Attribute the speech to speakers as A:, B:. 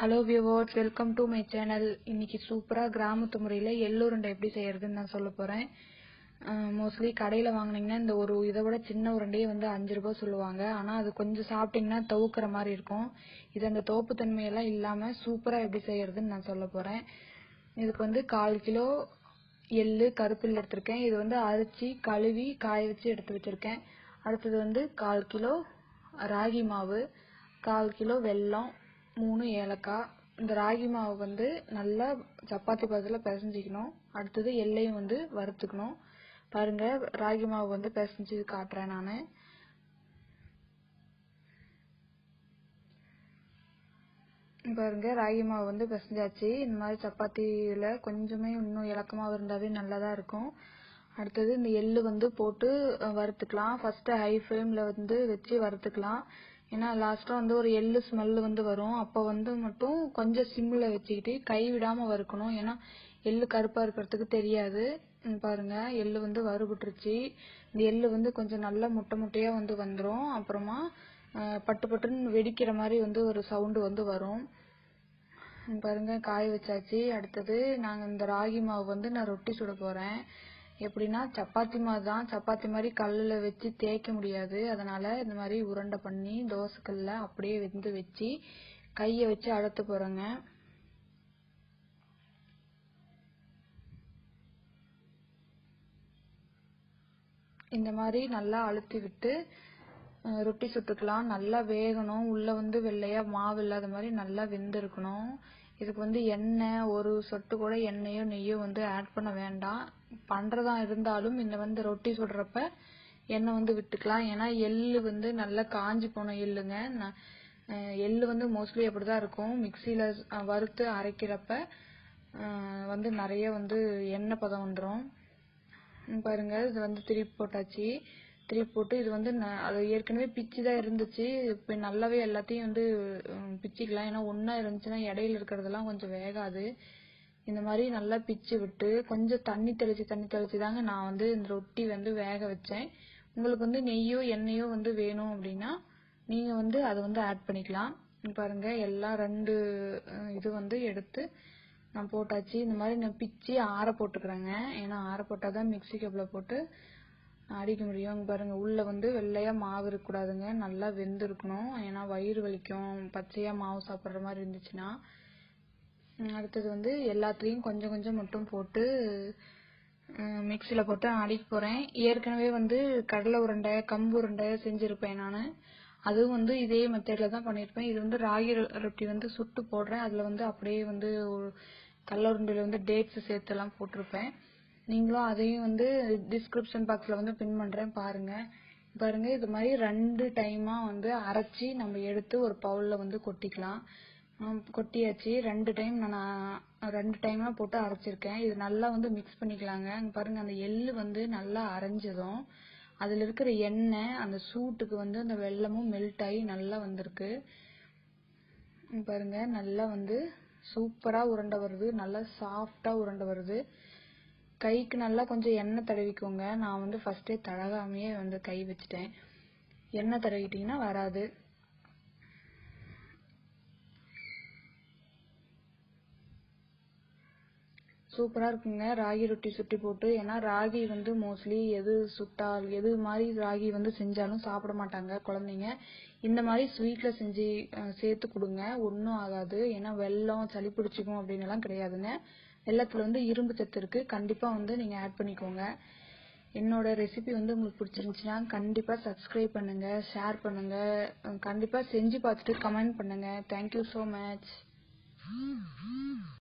A: Hello viewers welcome to my channel இன்னைக்கு சூப்பராக கிராமத்து முறையில் எள்ளுருண்டை எப்படி செய்யறதுன்னு நான் சொல்ல போகிறேன் மோஸ்ட்லி கடையில் வாங்குனீங்கன்னா இந்த ஒரு இதை விட சின்ன உருண்டையே வந்து அஞ்சு ரூபா சொல்லுவாங்க. ஆனால் அது கொஞ்சம் சாப்பிட்டீங்கன்னா தவுக்கிற மாதிரி இருக்கும். இது அந்த தோப்பு தன்மையெல்லாம் இல்லாமல் சூப்பராக எப்படி செய்யறதுன்னு நான் சொல்ல போகிறேன் இதுக்கு வந்து கால் கிலோ எள்ளு கருப்பில் எடுத்திருக்கேன். இது வந்து அரிச்சு கழுவி காய வச்சு எடுத்து வச்சிருக்கேன். அடுத்தது வந்து கால் கிலோ ராகி மாவு கால் கிலோ வெல்லம் மூணு ஏலக்காய். இந்த ராகி மாவு வந்து நல்லா சப்பாத்தி பதத்தில் பிசைஞ்சிக்கணும். அடுத்தது எள்ளையும் வந்து வறுத்துக்கணும். பாருங்க ராகி மாவு வந்து பிசைஞ்சு காட்டுறேன் நான். பாருங்க ராகி மாவு வந்து பிசைஞ்சாச்சு. இந்த மாதிரி சப்பாத்தியில் கொஞ்சமே இன்னும் இலக்கமாக இருந்தாவே நல்லதாக இருக்கும். அடுத்தது இந்த எள்ளு வந்து போட்டு வறுத்துக்கலாம். ஃபர்ஸ்ட் ஹை ஃப்ளேமில் வந்து வச்சு வறுத்துக்கலாம். ஏன்னா லாஸ்ட்டாக வந்து ஒரு எள்ளு ஸ்மெல்லு வந்து வரும். அப்போ வந்து மட்டும் கொஞ்சம் சிம்மில் வச்சுக்கிட்டு கை விடாமல் வறுக்கணும். ஏன்னா எள்ளு கருப்பாக இருக்கிறதுக்கு தெரியாது. பாருங்க. எள்ளு வந்து வறுபட்டுருச்சு. இந்த எள்ளு வந்து கொஞ்சம் நல்லா முட்டை முட்டையாக வந்து வந்துடும் அப்புறமா பட்டு பட்டுன்னு வெடிக்கிற மாதிரி வந்து ஒரு சவுண்டு வந்து வரும். பாருங்க. காய வச்சாச்சு. அடுத்தது நாங்கள் இந்த ராகி மாவு வந்து நான் ரொட்டி சுட போகிறேன் எப்படின்னா சப்பாத்தி மாதிரி தான் சப்பாத்தி மாதிரி கல்லில் வச்சு தேய்க்க முடியாது. அதனால் இந்த மாதிரி உருண்டை பண்ணி தோசைக்கல்ல அப்படியே வெந்து வச்சு கையை வச்சு அழுத்த போகிறேங்க இந்த மாதிரி நல்லா அழுத்தி விட்டு ரொட்டி சுட்டுக்கலாம். நல்லா வேகணும். உள்ளே வந்து வெள்ளையாக மாவு இல்லாத மாதிரி நல்லா வெந்திருக்கணும். இதுக்கு வந்து எண்ணெய் ஒரு சொட்டு கூட எண்ணெயோ நெய்யோ வந்து ஆட் பண்ண வேண்டாம். பண்றதா இருந்தாலும் இந்த வந்து ரொட்டி சுடுறப்ப எண்ணெய் வந்து விட்டுக்கலாம். ஏன்னா எள்ளு வந்து நல்லா காஞ்சி போன எள்ளுங்க. எள்ளு வந்து மோஸ்ட்லி அப்படிதான் இருக்கும். மிக்சியில வறுத்து அரைக்கிறப்ப வந்து நிறைய வந்து எண்ணெய் பதம் வந்துடும் பாருங்க இது வந்து திருப்பி போட்டாச்சு. திருப்பி போட்டு இது வந்து அது ஏற்கனவே பிச்சு தான் இருந்துச்சு. இப்போ நல்லாவே எல்லாத்தையும் வந்து பிச்சிக்கலாம். ஏன்னா ஒன்றா இருந்துச்சுன்னா இடையில இருக்கிறதெல்லாம் கொஞ்சம் வேகாது. இந்த மாதிரி நல்லா பிச்சு விட்டு கொஞ்சம் தண்ணி தெளிச்சு தண்ணி தெளிச்சு தாங்க நான் வந்து இந்த ரொட்டி வந்து வேக வச்சேன். உங்களுக்கு வந்து நெய்யோ எண்ணெயோ வந்து வேணும் அப்படின்னா நீங்கள் வந்து அதை வந்து ஆட் பண்ணிக்கலாம். பாருங்க எல்லாம் ரெண்டு இது வந்து எடுத்து நான் போட்டாச்சு. இந்த மாதிரி நான் பிச்சு ஆற போட்டுக்கிறேங்க. ஏன்னா ஆற போட்டால் தான் மிக்சி கப்பில் போட்டு அடிக்க முடியும். பாருங்கள் பாருங்க வந்து வெள்ளையாக மாவு இருக்கக்கூடாதுங்க. நல்லா வெந்திருக்கணும். ஏன்னா வயிறு வலிக்கும். பச்சையாக மாவு சாப்பிட்ற மாதிரி இருந்துச்சுன்னா அடுத்தது வந்து எல்லாத்துலேயும் கொஞ்சம் கொஞ்சம் மட்டும் போட்டு மிக்சியில் போட்டு ஆடிக்க போகிறேன் ஏற்கனவே வந்து கடலை உருண்டை கம்பு உருண்டை செஞ்சுருப்பேன் நான். அதுவும் வந்து இதே மெத்தடில் தான் பண்ணியிருப்பேன் இது வந்து ராகி ரொட்டி வந்து சுட்டு போடுறேன். அதில் வந்து அப்படியே வந்து கடல உருண்டையில் வந்து டேட்ஸ் சேர்த்துலாம் போட்டிருப்பேன். நீங்களும் அதையும் வந்து டிஸ்கிரிப்ஷன் பாக்ஸில் வந்து பின் பண்ணுறேன் பாருங்கள் பாருங்கள் இது மாதிரி ரெண்டு டைமாக வந்து அரைச்சி நம்ம எடுத்து ஒரு பவுலில் வந்து கொட்டிக்கலாம். கொட்டியாச்சு. ரெண்டு டைம் நான் ரெண்டு டைம்லாம் போட்டு அரைச்சிருக்கேன். இது நல்லா வந்து மிக்ஸ் பண்ணிக்கலாங்க. பாருங்க அந்த எள்ளு வந்து நல்லா அரைஞ்சதும் அதில் இருக்கிற எண்ணெய் அந்த சூட்டுக்கு வந்து அந்த வெள்ளமும் மெல்ட் ஆகி நல்லா வந்திருக்கு. பாருங்க நல்லா வந்து சூப்பராக உருண்டை வருது. நல்லா சாஃப்டாக உருண்டை வருது. கைக்கு நல்லா கொஞ்சம் எண்ணெய் தடவிக்கோங்க. நான் வந்து ஃபஸ்ட்டே தடகாமையே வந்து கை வச்சுட்டேன். எண்ணெய் தடவிட்டீங்கன்னா வராது. சூப்பராக இருக்குங்க. ராகி ரொட்டி சுட்டி போட்டு ஏன்னா ராகி வந்து மோஸ்ட்லி எது சுட்டால் எது மாதிரி ராகி வந்து செஞ்சாலும் சாப்பிட மாட்டாங்க குழந்தைங்க. இந்த மாதிரி ஸ்வீட்டில் செஞ்சு சேர்த்து கொடுங்க. ஒன்றும் ஆகாது. ஏன்னா வெல்லம் சளி பிடிச்சிக்கும் அப்படின்னு எல்லாம் கிடையாதுங்க. வெள்ளத்தில் வந்து இரும்பு சத்து இருக்கு. கண்டிப்பாக வந்து நீங்கள் ஆட் பண்ணிக்கோங்க. என்னோட ரெசிபி வந்து உங்களுக்கு பிடிச்சிருந்துச்சுன்னா கண்டிப்பாக சப்ஸ்கிரைப் பண்ணுங்க ஷேர் பண்ணுங்க. கண்டிப்பாக செஞ்சு பார்த்துட்டு கமெண்ட் பண்ணுங்க. Thank you so much